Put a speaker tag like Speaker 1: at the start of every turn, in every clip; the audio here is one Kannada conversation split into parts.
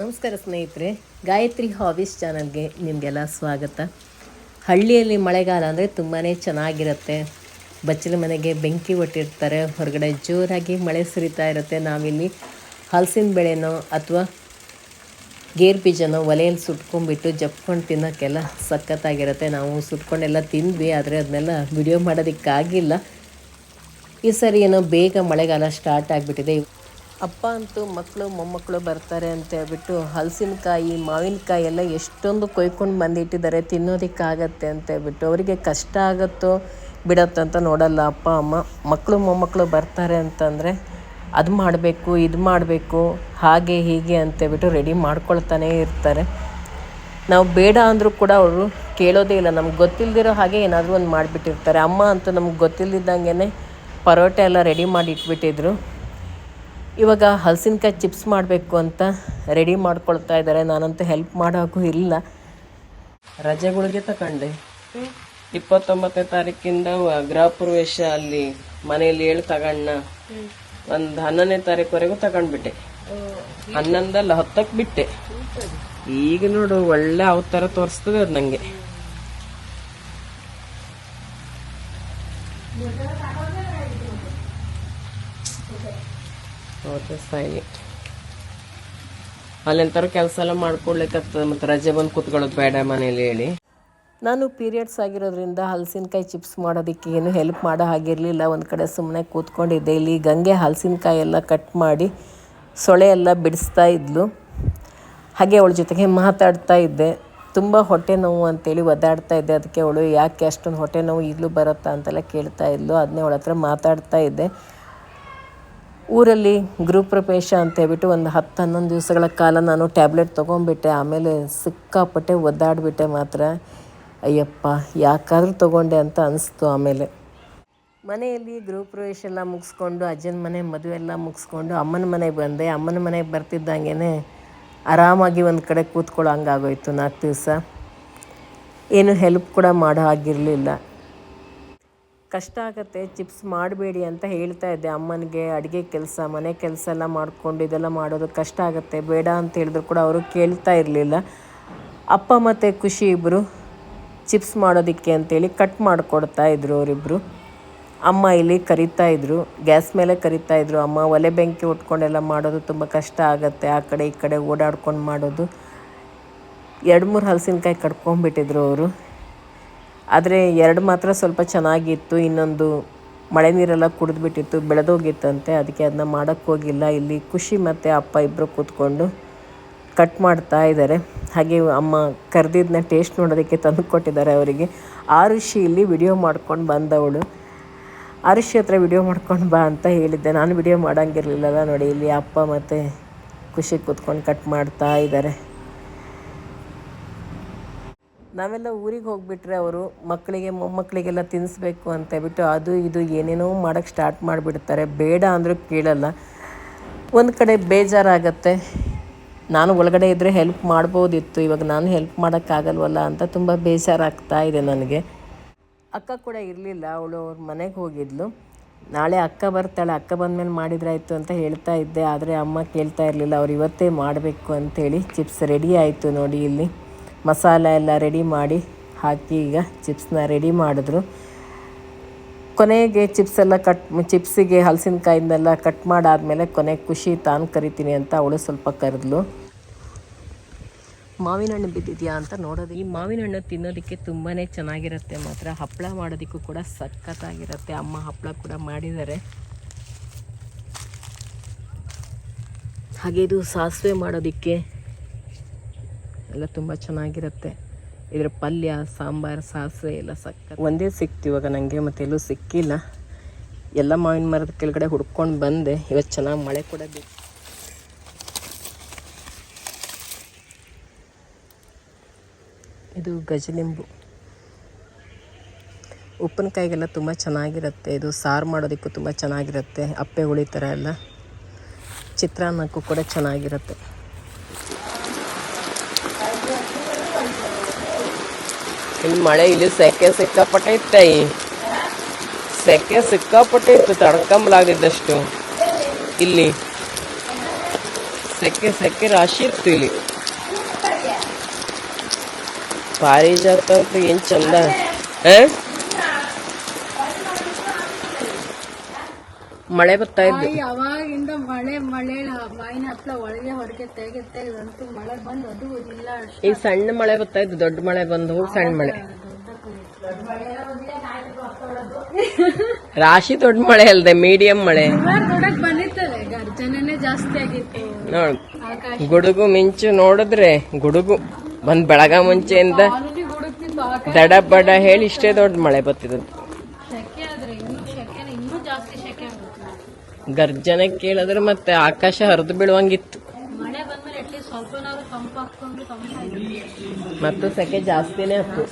Speaker 1: ನಮಸ್ಕಾರ ಸ್ನೇಹಿತರೆ, ಗಾಯತ್ರಿ ಹಾಬೀಸ್ ಚಾನಲ್ಗೆ ನಿಮಗೆಲ್ಲ ಸ್ವಾಗತ. ಹಳ್ಳಿಯಲ್ಲಿ ಮಳೆಗಾಲ ಅಂದರೆ ತುಂಬಾ ಚೆನ್ನಾಗಿರುತ್ತೆ. ಬಚ್ಚಲ ಮನೆಗೆ ಬೆಂಕಿ ಒಟ್ಟಿರ್ತಾರೆ, ಹೊರಗಡೆ ಜೋರಾಗಿ ಮಳೆ ಸುರಿತಾ ಇರುತ್ತೆ. ನಾವಿಲ್ಲಿ ಹಲಸಿನ ಬೆಳೆನೋ ಅಥವಾ ಗೇರ್ ಬೀಜನೋ ಒಲೆಯಲ್ಲಿ ಸುಟ್ಕೊಂಡ್ಬಿಟ್ಟು ಜಪ್ಕೊಂಡು ತಿನ್ನೋಕ್ಕೆಲ್ಲ ಸಖತ್ತಾಗಿರುತ್ತೆ. ನಾವು ಸುಟ್ಕೊಂಡೆಲ್ಲ ತಿಂದ್ವಿ, ಆದರೆ ಅದನ್ನೆಲ್ಲ ವಿಡಿಯೋ ಮಾಡೋದಕ್ಕಾಗಿಲ್ಲ. ಈ ಸರಿ ಏನೋ ಬೇಗ ಮಳೆಗಾಲ ಸ್ಟಾರ್ಟ್ ಆಗಿಬಿಟ್ಟಿದೆ. ಅಪ್ಪ ಅಂತೂ ಮಕ್ಕಳು, ಮೊಮ್ಮಕ್ಕಳು ಬರ್ತಾರೆ ಅಂತ ಹೇಳ್ಬಿಟ್ಟು ಹಲಸಿನಕಾಯಿ, ಮಾವಿನಕಾಯಿ ಎಲ್ಲ ಎಷ್ಟೊಂದು ಕೊಯ್ಕೊಂಡು ಬಂದಿಟ್ಟಿದ್ದಾರೆ, ತಿನ್ನೋದಕ್ಕಾಗತ್ತೆ ಅಂತ ಹೇಳ್ಬಿಟ್ಟು. ಅವರಿಗೆ ಕಷ್ಟ ಆಗುತ್ತೋ ಬಿಡತ್ತೋ ಅಂತ ನೋಡಲ್ಲ ಅಪ್ಪ, ಅಮ್ಮ. ಮಕ್ಕಳು, ಮೊಮ್ಮಕ್ಕಳು ಬರ್ತಾರೆ ಅಂತಂದರೆ ಅದು ಮಾಡಬೇಕು, ಇದು ಮಾಡಬೇಕು, ಹಾಗೆ, ಹೀಗೆ ಅಂತೇಳ್ಬಿಟ್ಟು ರೆಡಿ ಮಾಡ್ಕೊಳ್ತಾನೇ ಇರ್ತಾರೆ. ನಾವು ಬೇಡ ಅಂದರೂ ಕೂಡ ಅವರು ಕೇಳೋದೇ ಇಲ್ಲ. ನಮ್ಗೆ ಗೊತ್ತಿಲ್ಲದಿರೋ ಹಾಗೆ ಏನಾದರೂ ಒಂದು ಮಾಡಿಬಿಟ್ಟಿರ್ತಾರೆ. ಅಮ್ಮ ಅಂತೂ ನಮ್ಗೆ ಗೊತ್ತಿಲ್ಲದಿದ್ದಂಗೆ ಪರೋಟ ಎಲ್ಲ ರೆಡಿ ಮಾಡಿ ಇಟ್ಬಿಟ್ಟಿದ್ರು. ಇವಾಗ ಹಲಸಿನಕಾಯಿ ಚಿಪ್ಸ್ ಮಾಡಬೇಕು ಅಂತ ರೆಡಿ ಮಾಡ್ಕೊಳ್ತಾ ಇದ್ದಾರೆ. ನಾನಂತೂ ಹೆಲ್ಪ್ ಮಾಡೋಕ್ಕೂ ಇಲ್ಲ. ರಜೆಗಳಿಗೆ ತಗೊಂಡೆ ಇಪ್ಪತ್ತೊಂಬತ್ತನೇ ತಾರೀಕಿಂದ ಗೃಹ ಪ್ರವೇಶ ಅಲ್ಲಿ ಮನೆಯಲ್ಲಿ ಹೇಳಿ ತಗೊಂಡ ಒಂದು ಹನ್ನೊಂದನೇ ತಾರೀಕುವರೆಗೂ ತಗೊಂಡ್ಬಿಟ್ಟೆ. ಹನ್ನೊಂದಲ್ಲಿ, ಹತ್ತಕ್ಕೆ ಬಿಟ್ಟೆ. ಈಗ ನೋಡು, ಒಳ್ಳೆ ಅವತಾರ ತೋರಿಸ್ತದೆ ಅದು ನಂಗೆ. ಹೌದು, ಸರಿ. ಅಲ್ಲೆಂತಾರು ಕೆಲಸ ಎಲ್ಲ ಮಾಡ್ಕೊಡ್ಲಿಕ್ಕತ್ತದ ಮತ್ತು ರಜೆ ಬಂದು ಕೂತ್ಕೊಳ್ಳೋದು ಬೇಡ ಮನೇಲಿ ಹೇಳಿ. ನಾನು ಪೀರಿಯಡ್ಸ್ ಆಗಿರೋದ್ರಿಂದ ಹಲಸಿನಕಾಯಿ ಚಿಪ್ಸ್ ಮಾಡೋದಕ್ಕೆ ಏನು ಹೆಲ್ಪ್ ಮಾಡೋ ಹಾಗಿರಲಿಲ್ಲ. ಒಂದು ಕಡೆ ಸುಮ್ಮನೆ ಕೂತ್ಕೊಂಡಿದ್ದೆ. ಇಲ್ಲಿ ಗಂಗೆ ಹಲಸಿನಕಾಯಿ ಎಲ್ಲ ಕಟ್ ಮಾಡಿ ಸೊಳೆ ಎಲ್ಲ ಬಿಡಿಸ್ತಾ ಇದ್ಲು. ಹಾಗೆ ಅವಳ ಜೊತೆಗೆ ಮಾತಾಡ್ತಾ ಇದ್ದೆ. ತುಂಬ ಹೊಟ್ಟೆ ನೋವು ಅಂತೇಳಿ ಒದ್ದಾಡ್ತಾ ಇದ್ದೆ. ಅದಕ್ಕೆ ಅವಳು ಯಾಕೆ ಅಷ್ಟೊಂದು ಹೊಟ್ಟೆ ನೋವು ಈಗಲೂ ಬರುತ್ತಾ ಅಂತೆಲ್ಲ ಕೇಳ್ತಾ ಇದ್ಲು. ಅದನ್ನೇ ಅವಳ ಹತ್ರ ಮಾತಾಡ್ತಾ ಇದ್ದೆ. ಊರಲ್ಲಿ ಗೃಹಪ್ರವೇಶ ಅಂತ ಹೇಳ್ಬಿಟ್ಟು ಒಂದು ಹತ್ತು ಹನ್ನೊಂದು ದಿವಸಗಳ ಕಾಲ ನಾನು ಟ್ಯಾಬ್ಲೆಟ್ ತೊಗೊಂಡ್ಬಿಟ್ಟೆ. ಆಮೇಲೆ ಸಿಕ್ಕಾಪಟ್ಟೆ ಒದ್ದಾಡಿಬಿಟ್ಟೆ ಮಾತ್ರ. ಅಯ್ಯಪ್ಪ, ಯಾಕಾದರೂ ತೊಗೊಂಡೆ ಅಂತ ಅನಿಸ್ತು ಆಮೇಲೆ. ಮನೆಯಲ್ಲಿ ಗೃಹಪ್ರವೇಶ ಎಲ್ಲ ಮುಗಿಸ್ಕೊಂಡು, ಅಜ್ಜನ ಮನೆ ಮದುವೆ ಎಲ್ಲ ಮುಗಿಸ್ಕೊಂಡು, ಅಮ್ಮನ ಮನೆಗೆ ಬಂದೆ. ಅಮ್ಮನ ಮನೆಗೆ ಬರ್ತಿದ್ದಂಗೆ ಆರಾಮಾಗಿ ಒಂದು ಕಡೆ ಕೂತ್ಕೊಳ್ಳೋ ಹಂಗಾಗೋಯ್ತು ನಾಲ್ಕು ದಿವಸ. ಏನು ಹೆಲ್ಪ್ ಕೂಡ ಮಾಡೋ ಹಾಗಿರಲಿಲ್ಲ. ಕಷ್ಟ ಆಗತ್ತೆ, ಚಿಪ್ಸ್ ಮಾಡಬೇಡಿ ಅಂತ ಹೇಳ್ತಾ ಇದ್ದೆ. ಅಮ್ಮನಿಗೆ ಅಡುಗೆ ಕೆಲಸ, ಮನೆ ಕೆಲಸ ಎಲ್ಲ ಮಾಡಿಕೊಂಡು ಇದೆಲ್ಲ ಮಾಡೋದು ಕಷ್ಟ ಆಗುತ್ತೆ, ಬೇಡ ಅಂತ ಹೇಳಿದ್ರು ಕೂಡ ಅವರು ಕೇಳ್ತಾ ಇರಲಿಲ್ಲ. ಅಪ್ಪ ಮತ್ತು ಖುಷಿ ಇಬ್ಬರು ಚಿಪ್ಸ್ ಮಾಡೋದಕ್ಕೆ ಅಂತೇಳಿ ಕಟ್ ಮಾಡಿಕೊಡ್ತಾ ಇದ್ರು ಅವರಿಬ್ಬರು ಅಮ್ಮ ಇಲ್ಲಿ ಕರಿತಾ ಇದ್ರು, ಗ್ಯಾಸ್ ಮೇಲೆ ಕರಿತಾ ಇದ್ರು. ಅಮ್ಮ ಒಲೆ ಬೆಂಕಿ ಉಟ್ಕೊಂಡೆಲ್ಲ ಮಾಡೋದು ತುಂಬ ಕಷ್ಟ ಆಗುತ್ತೆ, ಆ ಕಡೆ ಈ ಕಡೆ ಓಡಾಡ್ಕೊಂಡು ಮಾಡೋದು. ಎರಡು ಮೂರು ಹಲಸಿನಕಾಯಿ ಕಟ್ಕೊಂಡ್ಬಿಟ್ಟಿದ್ರು ಅವರು. ಆದರೆ ಎರಡು ಮಾತ್ರ ಸ್ವಲ್ಪ ಚೆನ್ನಾಗಿತ್ತು, ಇನ್ನೊಂದು ಮಳೆ ನೀರೆಲ್ಲ ಕುಡಿದ್ಬಿಟ್ಟಿತ್ತು, ಬೆಳೆದೋಗಿತ್ತಂತೆ, ಅದಕ್ಕೆ ಅದನ್ನ ಮಾಡೋಕ್ಕೆ ಹೋಗಿಲ್ಲ. ಇಲ್ಲಿ ಖುಷಿ ಮತ್ತು ಅಪ್ಪ ಇಬ್ಬರು ಕೂತ್ಕೊಂಡು ಕಟ್ ಮಾಡ್ತಾ ಇದ್ದಾರೆ ಹಾಗೆ ಅಮ್ಮ ಕರೆದಿದ್ದನ್ನ ಟೇಸ್ಟ್ ನೋಡೋದಕ್ಕೆ ತಂದು ಕೊಟ್ಟಿದ್ದಾರೆ ಅವರಿಗೆ. ಆರುಷಿ ಇಲ್ಲಿ ವಿಡಿಯೋ ಮಾಡ್ಕೊಂಡು ಬಂದವಳು. ಆರುಷಿ ಹತ್ರ ವಿಡಿಯೋ ಮಾಡ್ಕೊಂಡು ಬಾ ಅಂತ ಹೇಳಿದ್ದೆ. ನಾನು ವಿಡಿಯೋ ಮಾಡೋಂಗಿರಲಿಲ್ಲಲ್ಲ ನೋಡಿ, ಇಲ್ಲಿ ಅಪ್ಪ ಮತ್ತು ಖುಷಿ ಕೂತ್ಕೊಂಡು ಕಟ್ ಮಾಡ್ತಾ ಇದ್ದಾರೆ ನಾವೆಲ್ಲ ಊರಿಗೆ ಹೋಗಿಬಿಟ್ರೆ ಅವರು ಮಕ್ಕಳಿಗೆ ಮೊಮ್ಮಕ್ಕಳಿಗೆಲ್ಲ ತಿನ್ನಿಸ್ಬೇಕು ಅಂತ ಹೇಳ್ಬಿಟ್ಟು ಅದು ಇದು ಏನೇನೋ ಮಾಡೋಕ್ಕೆ ಸ್ಟಾರ್ಟ್ ಮಾಡಿಬಿಡ್ತಾರೆ. ಬೇಡ ಅಂದರೂ ಕೇಳಲ್ಲ. ಒಂದು ಕಡೆ ಬೇಜಾರಾಗತ್ತೆ. ನಾನು ಒಳಗಡೆ ಇದ್ದರೆ ಹೆಲ್ಪ್ ಮಾಡ್ಬೋದಿತ್ತು. ಇವಾಗ ನಾನು ಹೆಲ್ಪ್ ಮಾಡೋಕ್ಕಾಗಲ್ವಲ್ಲ ಅಂತ ತುಂಬ ಬೇಜಾರಾಗ್ತಾ ಇದೆ ನನಗೆ. ಅಕ್ಕ ಕೂಡ ಇರಲಿಲ್ಲ. ಅವಳು ಅವ್ರ ಮನೆಗೆ ಹೋಗಿದ್ಲು. ನಾಳೆ ಅಕ್ಕ ಬರ್ತಾಳೆ. ಅಕ್ಕ ಬಂದಮೇಲೆ ಮಾಡಿದ್ರಾಯ್ತು ಅಂತ ಹೇಳ್ತಾ ಇದ್ದೆ. ಆದರೆ ಅಮ್ಮ ಕೇಳ್ತಾ ಇರಲಿಲ್ಲ. ಅವ್ರು ಇವತ್ತೇ ಮಾಡಬೇಕು ಅಂಥೇಳಿ ಚಿಪ್ಸ್ ರೆಡಿ ಆಯಿತು ನೋಡಿ ಇಲ್ಲಿ. ಮಸಾಲ ಎಲ್ಲ ರೆಡಿ ಮಾಡಿ ಹಾಕಿ ಈಗ ಚಿಪ್ಸ್ನ ರೆಡಿ ಮಾಡಿದ್ರು. ಕೊನೆಗೆ ಚಿಪ್ಸ್ ಎಲ್ಲ ಕಟ್, ಚಿಪ್ಸಿಗೆ ಹಲಸಿನಕಾಯಿಂದೆಲ್ಲ ಕಟ್ ಮಾಡಾದಮೇಲೆ ಕೊನೆಗೆ ಖುಷಿ ತಾನು ಕರಿತೀನಿ ಅಂತ ಅವಳು ಸ್ವಲ್ಪ ಕರೆದ್ಲು. ಮಾವಿನ ಹಣ್ಣು ಬಿದ್ದಿದೆಯಾ ಅಂತ ನೋಡೋದು. ಈ ಮಾವಿನ ಹಣ್ಣು ತಿನ್ನೋದಕ್ಕೆ ತುಂಬಾ ಚೆನ್ನಾಗಿರುತ್ತೆ ಮಾತ್ರ. ಹಪ್ಪಳ ಮಾಡೋದಕ್ಕೂ ಕೂಡ ಸಖತ್ತಾಗಿರುತ್ತೆ. ಅಮ್ಮ ಹಪ್ಪಳ ಕೂಡ ಮಾಡಿದ್ದಾರೆ. ಹಾಗೆ ಇದು ಸಾಸಿವೆ ಮಾಡೋದಕ್ಕೆ ಎಲ್ಲ ತುಂಬ ಚೆನ್ನಾಗಿರುತ್ತೆ. ಇದರ ಪಲ್ಯ, ಸಾಂಬಾರು, ಸಾಸಿವೆ ಎಲ್ಲ ಸಕ್ಕ ಒಂದೇ ಸಿಕ್ತು ಇವಾಗ ನನಗೆ ಮತ್ತೆ ಎಲ್ಲೂ ಸಿಕ್ಕಿಲ್ಲ. ಎಲ್ಲ ಮಾವಿನ ಮರದ ಕೆಳಗಡೆ ಹುಡ್ಕೊಂಡು ಬಂದೆ. ಇವತ್ತು ಚೆನ್ನಾಗಿ ಮಳೆ ಕೂಡ ಬೇಕು ಇದು ಗಜಲಿಂಬು. ಉಪ್ಪಿನಕಾಯಿಗೆಲ್ಲ ತುಂಬ ಚೆನ್ನಾಗಿರುತ್ತೆ. ಇದು ಸಾರು ಮಾಡೋದಕ್ಕೂ ತುಂಬ ಚೆನ್ನಾಗಿರುತ್ತೆ. ಅಪ್ಪೆ ಹುಳಿ ಥರ ಎಲ್ಲ. ಚಿತ್ರಾನ್ನಕ್ಕೂ ಕೂಡ ಚೆನ್ನಾಗಿರುತ್ತೆ. ಇಲ್ಲಿ ಮಳೆ ಇಲ್ಲಿ ಸೆಕೆ ಸಿಕ್ಕಾಪಟ್ಟೆ ಇತ್ತೈ ಸೆಕೆ ಸಿಕ್ಕಾಪಟ್ಟೆ ಇತ್ತು ತಡ್ಕೊಂಬಲಾಗಿದ್ದಷ್ಟು. ಇಲ್ಲಿ ಸೆಕೆ ಸೆಕೆ ರಾಶಿ ಇತ್ತು ಇಲ್ಲಿ. ಪಾರಿಜಾತ ಅಂತೂ ಏನು ಚಂದ. ಆ? ಮಳೆ ಬರ್ತಾ ಇದ್ದು
Speaker 2: ಅವಾಗಿಂದ ಮಳೆ ಮಳೆ ಮಾವಿನ ಹಪ್ಪಳ ಒಳಗೆ ಹೊರಗೆ ತೆಗೆ ಇದಂತೂ ಮಳೆ ಬಂದು ಅದು ಇಲ್ಲ
Speaker 1: ಈ ಸಣ್ಣ ಮಳೆ ಬರ್ತಾ ಇದ್ದು ದೊಡ್ಡ ಮಳೆ ಬಂದು ಹೋಗಿ ಸಣ್ಣ ಮಳೆ. ರಾಶಿ ದೊಡ್ಡ ಮಳೆ ಅಲ್ದೆ ಮೀಡಿಯಂ ಮಳೆ.
Speaker 2: ನೋಡಕ್ ಬಂದಿತ್ತಲ್ಲ ಗರ್ಜನೆನೆ ಜಾಸ್ತಿ ಆಗಿತ್ತು.
Speaker 1: ನೋಡ್ ಗುಡುಗು ಮಿಂಚು ನೋಡಿದ್ರೆ ಗುಡುಗು ಬಂದ್ ಬೆಳಗ ಮುಂಚೆಯಿಂದ ದಡ ಬಡ ಹೇಳಿ ಇಷ್ಟೇ ದೊಡ್ಡ ಮಳೆ ಬರ್ತಿದ್ದು ಗರ್ಜನೆ ಕೇಳಿದ್ರೆ ಮತ್ತೆ ಆಕಾಶ ಹರಿದು ಬೀಳುವಂಗಿತ್ತು. ಮತ್ತು ಸೆಕೆ ಜಾಸ್ತಿನೇ ಆಯ್ತು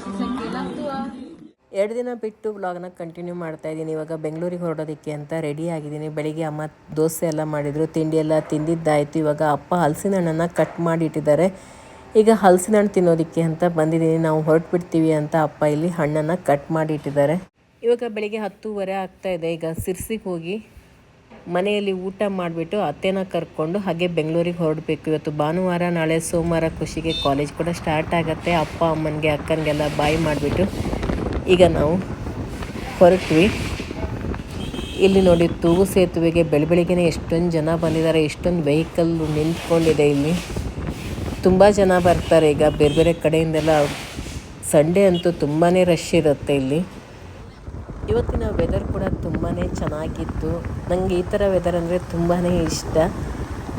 Speaker 1: ಎರಡು ದಿನ ಬಿಟ್ಟು ಬ್ಲಾಗ್ನ ಕಂಟಿನ್ಯೂ ಮಾಡ್ತಾ ಇದ್ದೀನಿ. ಇವಾಗ ಬೆಂಗಳೂರಿಗೆ ಹೊರಡೋದಕ್ಕೆ ಅಂತ ರೆಡಿ ಆಗಿದ್ದೀನಿ. ಬೆಳಿಗ್ಗೆ ಅಮ್ಮ ದೋಸೆ ಎಲ್ಲ ಮಾಡಿದರು. ತಿಂಡಿ ಎಲ್ಲ ತಿಂದಿದ್ದಾಯಿತು. ಇವಾಗ ಅಪ್ಪ ಹಲಸಿನ ಹಣ್ಣನ್ನು ಕಟ್ ಮಾಡಿ ಇಟ್ಟಿದ್ದಾರೆ ಈಗ ಹಲಸಿನ ಹಣ್ಣು ತಿನ್ನೋದಕ್ಕೆ ಅಂತ ಬಂದಿದ್ದೀನಿ. ನಾವು ಹೊರಟು ಬಿಡ್ತೀವಿ ಅಂತ ಅಪ್ಪ ಇಲ್ಲಿ ಹಣ್ಣನ್ನು ಕಟ್ ಮಾಡಿ ಇಟ್ಟಿದ್ದಾರೆ ಇವಾಗ ಬೆಳಿಗ್ಗೆ ಹತ್ತೂವರೆ ಆಗ್ತಾ ಇದೆ. ಈಗ ಸಿರ್ಸಿಗೆ ಹೋಗಿ ಮನೆಯಲ್ಲಿ ಊಟ ಮಾಡಿಬಿಟ್ಟು ಅತ್ತೆನ ಕರ್ಕೊಂಡು ಹಾಗೆ ಬೆಂಗಳೂರಿಗೆ ಹೊರಡಬೇಕು. ಇವತ್ತು ಭಾನುವಾರ, ನಾಳೆ ಸೋಮವಾರ ಖುಷಿಗೆ ಕಾಲೇಜ್ ಕೂಡ ಸ್ಟಾರ್ಟ್ ಆಗುತ್ತೆ. ಅಪ್ಪ, ಅಮ್ಮನಿಗೆ, ಅಕ್ಕನಿಗೆಲ್ಲ ಬಾಯಿ ಮಾಡಿಬಿಟ್ಟು ಈಗ ನಾವು ಹೊರಟ್ವಿ. ಇಲ್ಲಿ ನೋಡಿ ತೂಗು ಸೇತುವೆಗೆ ಬೆಳ ಬೆಳಿಗ್ಗೆನೇ ಎಷ್ಟೊಂದು ಜನ ಬಂದಿದ್ದಾರೆ. ಎಷ್ಟೊಂದು ವೆಹಿಕಲ್ ನಿಂತ್ಕೊಂಡಿದೆ ಇಲ್ಲಿ. ತುಂಬ ಜನ ಬರ್ತಾರೆ. ಈಗ ಬೇರೆ ಬೇರೆ ಕಡೆಯಿಂದೆಲ್ಲ. ಸಂಡೇ ಅಂತೂ ತುಂಬಾ ರಶ್ ಇರುತ್ತೆ ಇಲ್ಲಿ. ಇವತ್ತಿನ ವೆದರ್ ಕೂಡ ತುಂಬಾ ಚೆನ್ನಾಗಿತ್ತು. ನನಗೆ ಈ ಥರ ವೆದರ್ ಅಂದರೆ ತುಂಬಾ ಇಷ್ಟ.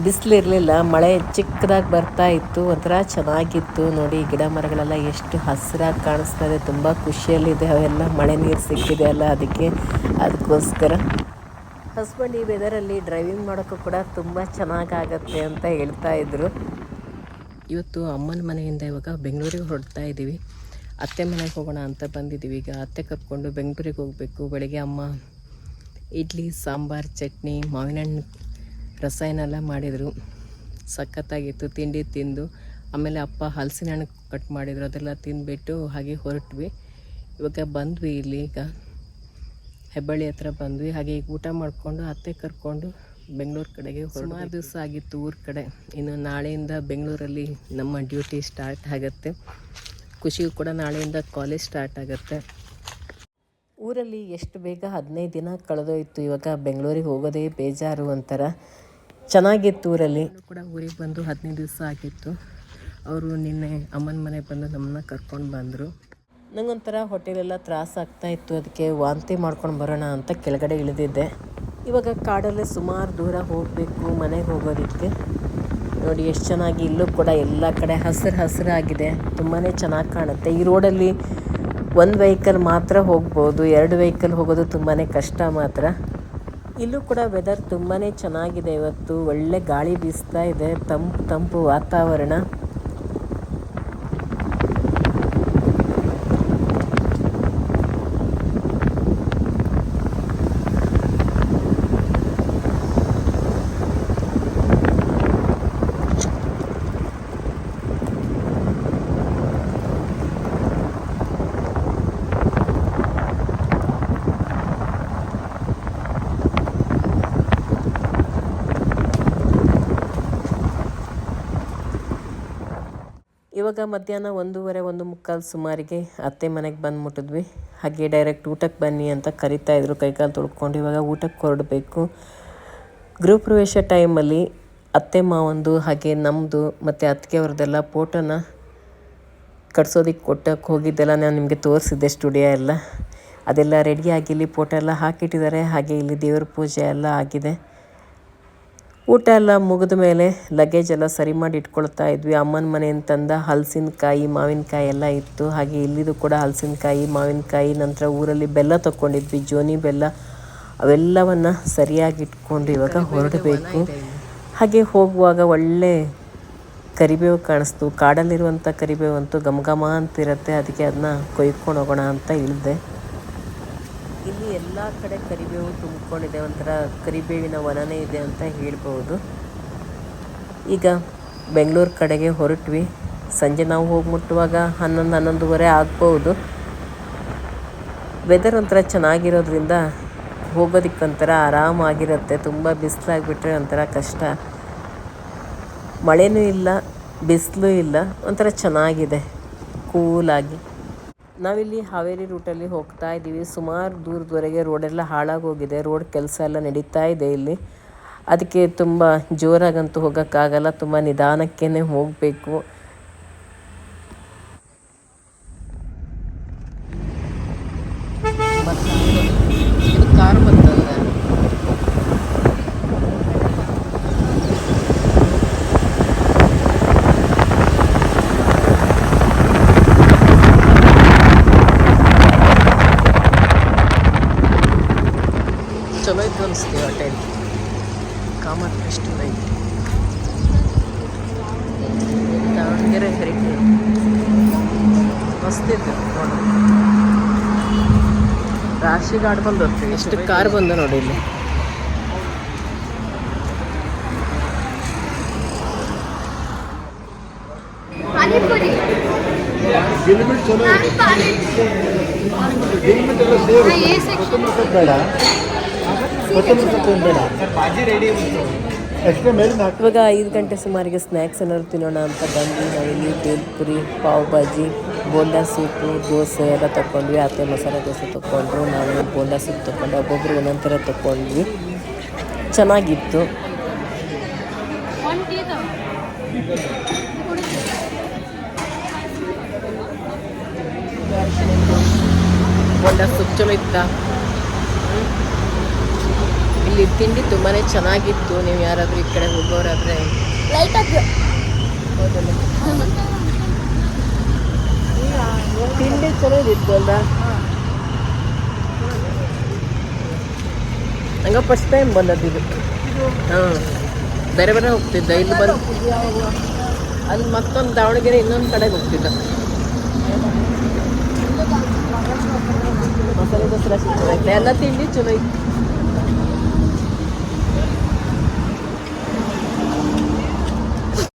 Speaker 1: ಬಿಸಿಲಿರಲಿಲ್ಲ, ಮಳೆ ಚಿಕ್ಕದಾಗಿ ಬರ್ತಾ ಇತ್ತು, ಒಂಥರ ಚೆನ್ನಾಗಿತ್ತು. ನೋಡಿ ಗಿಡ ಮರಗಳೆಲ್ಲ ಎಷ್ಟು ಹಸಿರಾಗಿ ಕಾಣಿಸ್ತಾ ಇದೆ, ತುಂಬ ಖುಷಿಯಲ್ಲಿದೆ. ಅವೆಲ್ಲ ಮಳೆ ನೀರು ಸಿಕ್ಕಿದೆ ಅಲ್ಲ, ಅದಕ್ಕೆ ಅದಕ್ಕೋಸ್ಕರ. ಹಸ್ಬೆಂಡ್ ಈ ವೆದರಲ್ಲಿ ಡ್ರೈವಿಂಗ್ ಮಾಡೋಕ್ಕೂ ಕೂಡ ತುಂಬ ಚೆನ್ನಾಗಾಗತ್ತೆ ಅಂತ ಹೇಳ್ತಾ ಇದ್ರು. ಇವತ್ತು ಅಮ್ಮನ ಮನೆಯಿಂದ ಇವಾಗ ಬೆಂಗಳೂರಿಗೆ ಹೊರಡ್ತಾ ಇದ್ದೀವಿ ಅತ್ತೆ ಮನೆಗೆ ಹೋಗೋಣ ಅಂತ ಬಂದಿದ್ದೀವಿ. ಈಗ ಅತ್ತೆ ಕರ್ಕೊಂಡು ಬೆಂಗಳೂರಿಗೆ ಹೋಗಬೇಕು. ಬೆಳಗ್ಗೆ ಅಮ್ಮ ಇಡ್ಲಿ, ಸಾಂಬಾರು, ಚಟ್ನಿ ಮಾವಿನ ಹಣ್ಣು ರಸಾಯನೆಲ್ಲ ಮಾಡಿದರು. ಸಖತ್ತಾಗಿತ್ತು. ತಿಂಡಿ ತಿಂದು ಆಮೇಲೆ ಅಪ್ಪ ಹಲಸಿನ ಹಣ್ಣು ಕಟ್ ಮಾಡಿದರು. ಅದೆಲ್ಲ ತಿಂದುಬಿಟ್ಟು ಹಾಗೆ ಹೊರಟ್ವಿ. ಇವಾಗ ಬಂದ್ವಿ ಇಲ್ಲಿ. ಈಗ ಹೆಬ್ಬಳ್ಳಿ ಹತ್ರ ಬಂದ್ವಿ. ಹಾಗೆ ಈಗ ಊಟ ಮಾಡಿಕೊಂಡು ಅತ್ತೆ ಕರ್ಕೊಂಡು ಬೆಂಗಳೂರು ಕಡೆಗೆ ಸುಮಾರು ದಿವಸ ಆಗಿತ್ತು ಊರ ಕಡೆ. ಇನ್ನು ನಾಳೆಯಿಂದ ಬೆಂಗಳೂರಲ್ಲಿ ನಮ್ಮ ಡ್ಯೂಟಿ ಸ್ಟಾರ್ಟ್ ಆಗುತ್ತೆ. ಖುಷಿಗೂ ಕೂಡ ನಾಳೆಯಿಂದ ಕಾಲೇಜ್ ಸ್ಟಾರ್ಟ್ ಆಗುತ್ತೆ. ಊರಲ್ಲಿ ಎಷ್ಟು ಬೇಗ ಹದಿನೈದು ದಿನ ಕಳೆದೋಯ್ತು ಇವಾಗ ಬೆಂಗಳೂರಿಗೆ ಹೋಗೋದೇ ಬೇಜಾರು ಒಂಥರ ಚೆನ್ನಾಗಿತ್ತು ಊರಲ್ಲಿ. ಕೂಡ ಊರಿಗೆ ಬಂದು ಹದಿನೈದು ದಿವಸ ಆಗಿತ್ತು. ಅವರು ನಿನ್ನೆ ಅಮ್ಮನ ಮನೆಗೆ ಬಂದು ನಮ್ಮನ್ನ ಕರ್ಕೊಂಡು ಬಂದರು. ನಂಗೊಂಥರ ಹೋಟೆಲೆಲ್ಲ ತ್ರಾಸ ಆಗ್ತಾ ಇತ್ತು ಅದಕ್ಕೆ ವಾಂತಿ ಮಾಡ್ಕೊಂಡು ಬರೋಣ ಅಂತ ಕೆಳಗಡೆ ಇಳಿದಿದ್ದೆ. ಇವಾಗ ಕಾಡಲ್ಲೇ ಸುಮಾರು ದೂರ ಹೋಗಬೇಕು ಮನೆಗೆ ಹೋಗೋದಕ್ಕೆ. ನೋಡಿ, ಎಷ್ಟು ಚೆನ್ನಾಗಿ ಇಲ್ಲೂ ಕೂಡ ಎಲ್ಲ ಕಡೆ ಹಸಿರು ಹಸಿರಾಗಿದೆ ತುಂಬಾ ಚೆನ್ನಾಗಿ ಕಾಣುತ್ತೆ. ಈ ರೋಡಲ್ಲಿ ಒಂದು ವೆಹಿಕಲ್ ಮಾತ್ರ ಹೋಗ್ಬೋದು, ಎರಡು ವೆಹಿಕಲ್ ಹೋಗೋದು ತುಂಬಾ ಕಷ್ಟ ಮಾತ್ರ. ಇಲ್ಲೂ ಕೂಡ ವೆದರ್ ತುಂಬಾ ಚೆನ್ನಾಗಿದೆ ಇವತ್ತು. ಒಳ್ಳೆ ಗಾಳಿ ಬೀಸ್ತಾ ಇದೆ. ತಂಪು ತಂಪು ವಾತಾವರಣ. ಇವಾಗ ಮಧ್ಯಾಹ್ನ ಒಂದೂವರೆ, ಒಂದು ಮುಕ್ಕಾಲು ಸುಮಾರಿಗೆ ಅತ್ತೆ ಮನೆಗೆ ಬಂದು ಮುಟ್ಟಿದ್ವಿ ಹಾಗೆ ಡೈರೆಕ್ಟ್ ಊಟಕ್ಕೆ ಬನ್ನಿ ಅಂತ ಕರಿತಾ ಇದ್ರು. ಕೈಕಾಲು ತೊಳ್ಕೊಂಡು ಇವಾಗ ಊಟಕ್ಕೆ ಹೊರಡಬೇಕು. ಗೃಹ ಪ್ರವೇಶ ಟೈಮಲ್ಲಿ ಅತ್ತೆ ಮಾವಂದು ಹಾಗೆ ನಮ್ಮದು ಮತ್ತು ಅತ್ತಿಗೆ ಅವ್ರದ್ದೆಲ್ಲ ಫೋಟೋನ ಕಟ್ಸೋದಕ್ಕೆ ಕೊಟ್ಟಕ್ಕೆ ಹೋಗಿದ್ದೆಲ್ಲ ನಾನು ನಿಮಗೆ ತೋರಿಸಿದ್ದೆ ಸ್ಟುಡಿಯೋ ಎಲ್ಲ. ಅದೆಲ್ಲ ರೆಡಿಯಾಗಿ ಇಲ್ಲಿ ಫೋಟೋ ಎಲ್ಲ ಹಾಕಿಟ್ಟಿದ್ದಾರೆ. ಹಾಗೆ ಇಲ್ಲಿ ದೇವ್ರ ಪೂಜೆ ಎಲ್ಲ ಆಗಿದೆ. ಊಟ ಎಲ್ಲ ಮುಗಿದ ಮೇಲೆ ಲಗೇಜ್ ಎಲ್ಲ ಸರಿ ಮಾಡಿ ಇಟ್ಕೊಳ್ತಾ ಇದ್ವಿ. ಅಮ್ಮನ ಮನೆಯಿಂದ ತಂದ ಹಲಸಿನಕಾಯಿ ಮಾವಿನಕಾಯಿ ಎಲ್ಲ ಇತ್ತು. ಹಾಗೆ ಇಲ್ಲಿದು ಕೂಡ ಹಲಸಿನಕಾಯಿ ಮಾವಿನಕಾಯಿ ನಂತರ ಊರಲ್ಲಿ ಬೆಲ್ಲ ತಗೊಂಡಿದ್ವಿ ಜೋನಿ ಬೆಲ್ಲ ಅವೆಲ್ಲವನ್ನು ಸರಿಯಾಗಿ ಇಟ್ಕೊಂಡು ಇವಾಗ ಹೊರಡಬೇಕು. ಹಾಗೆ ಹೋಗುವಾಗ ಒಳ್ಳೆ ಕರಿಬೇವು ಕಾಣಿಸ್ತು. ಕಾಡಲ್ಲಿರುವಂಥ ಕರಿಬೇವು ಅಂತೂ ಘಮ ಘಮ ಅಂತಿರುತ್ತೆ. ಅದಕ್ಕೆ ಅದನ್ನ ಕೊಯ್ಕೊಂಡು ಹೋಗೋಣ ಅಂತ ಇಳಿದೆ ಎಲ್ಲ ಕಡೆ ಕರಿಬೇವು ತುಂಬಿಕೊಂಡಿದೆ, ಒಂಥರ ಕರಿಬೇವಿನ ವನನೇ ಇದೆ ಅಂತ ಹೇಳ್ಬೋದು. ಈಗ ಬೆಂಗಳೂರು ಕಡೆಗೆ ಹೊರಟ್ವಿ. ಸಂಜೆ ನಾವು ಹೋಗಿ ಮುಟ್ಟುವಾಗ ಹನ್ನೊಂದು, ಹನ್ನೊಂದುವರೆ ಆಗ್ಬೋದು. ವೆದರ್ ಒಂಥರ ಚೆನ್ನಾಗಿರೋದ್ರಿಂದ ಹೋಗೋದಕ್ಕೊಂಥರ ಆರಾಮಾಗಿರುತ್ತೆ. ತುಂಬ ಬಿಸಿಲಾಗಿಬಿಟ್ರೆ ಒಂಥರ ಕಷ್ಟ. ಮಳೆನೂ ಇಲ್ಲ, ಬಿಸಿಲು ಇಲ್ಲ, ಒಂಥರ ಚೆನ್ನಾಗಿದೆ. ಕೂಲಾಗಿ ನಾವಿಲ್ಲಿ ಹಾವೇರಿ ರೂಟಲ್ಲಿ ಹೋಗ್ತಾ ಇದ್ದೀವಿ. ಸುಮಾರು ದೂರದವರೆಗೆ ರೋಡೆಲ್ಲ ಹಾಳಾಗೋಗಿದೆ ರೋಡ್ ಕೆಲಸ ಎಲ್ಲ ನಡೀತಾ ಇದೆ ಇಲ್ಲಿ. ಅದಕ್ಕೆ ತುಂಬ ಜೋರಾಗಂತೂ ಹೋಗೋಕ್ಕಾಗಲ್ಲ. ತುಂಬ ನಿಧಾನಕ್ಕೇ ಹೋಗಬೇಕು ಇದು ಕಾರ್ ಬಂತಲ್ಲ ಚಲೋ ಇತ್ತು ಅನಿಸ್ತೀವಿ ಹೋಟೆಲ್ ಕಾಮತ್ ಫೆಸ್ಟಿವಲ್ ಐತಿ ದಾವಣಗೆರೆ ಹೆರಿಟೇಜ್. ಮಸ್ತ್ ನೋಡು. ರಾಶಿ ಗಾಡ್ ಬಂದು ಎಷ್ಟು ಕಾರ್ ಬಂದ ನೋಡಿ ಇಲ್ಲಿ.
Speaker 3: ಬೇಡ
Speaker 1: ಇವಾಗ ಐದು ಗಂಟೆ ಸುಮಾರಿಗೆ ಸ್ನ್ಯಾಕ್ಸ್ ಏನಾದ್ರು ತಿನ್ನೋಣ ಅಂತ ಬಂದು ನಾವಿಲ್ಲಿ ಬೇಲ್ಪುರಿ ಪಾವ್ ಭಾಜಿ ಬೋಂಡಾ ಸೂಪು ದೋಸೆ ಎಲ್ಲ ತೊಗೊಂಡ್ವಿ ಅತ್ತೆ ಮಸಾಲೆ ದೋಸೆ ತೊಗೊಂಡ್ರು ನಾನು ಬೋಂಡಾ ಸೂಪ್ ತೊಗೊಂಡೆ ಒಬ್ಬೊಬ್ರು ಒಂದೊಂದು ಥರ ತೊಗೊಂಡ್ವಿ ಚೆನ್ನಾಗಿತ್ತು. ಬೋಂಡಾ ಸೂಪ್ ಚಲೋ ಇತ್ತ. ಇಲ್ಲಿ ತಿಂಡಿ ತುಂಬಾ ಚೆನ್ನಾಗಿತ್ತು. ನೀವು ಯಾರಾದರೂ ಈ ಕಡೆ ಹೋಗೋರಾದರೆ. ತಿಂಡಿ ಅಲ್ಲ? ಹಂಗ ಫಸ್ಟ್ ಟೈಮ್ ಬಂದದ್ದು ಇದು. ಹಾಂ. ಬೇರೆ ಬೇರೆ ಹೋಗ್ತಿದ್ದ. ಇಲ್ಲಿ ಬಂದು ಅಲ್ಲಿ ಮತ್ತೊಂದು ದಾವಣಗೆರೆ ಇನ್ನೊಂದು ಕಡೆಗೆ ಹೋಗ್ತಿದ್ದ. ಮಸಾಲೆ ದೋಸೆ ಎಲ್ಲ ತಿಂಡಿ ಚಲೋ ಇತ್ತು.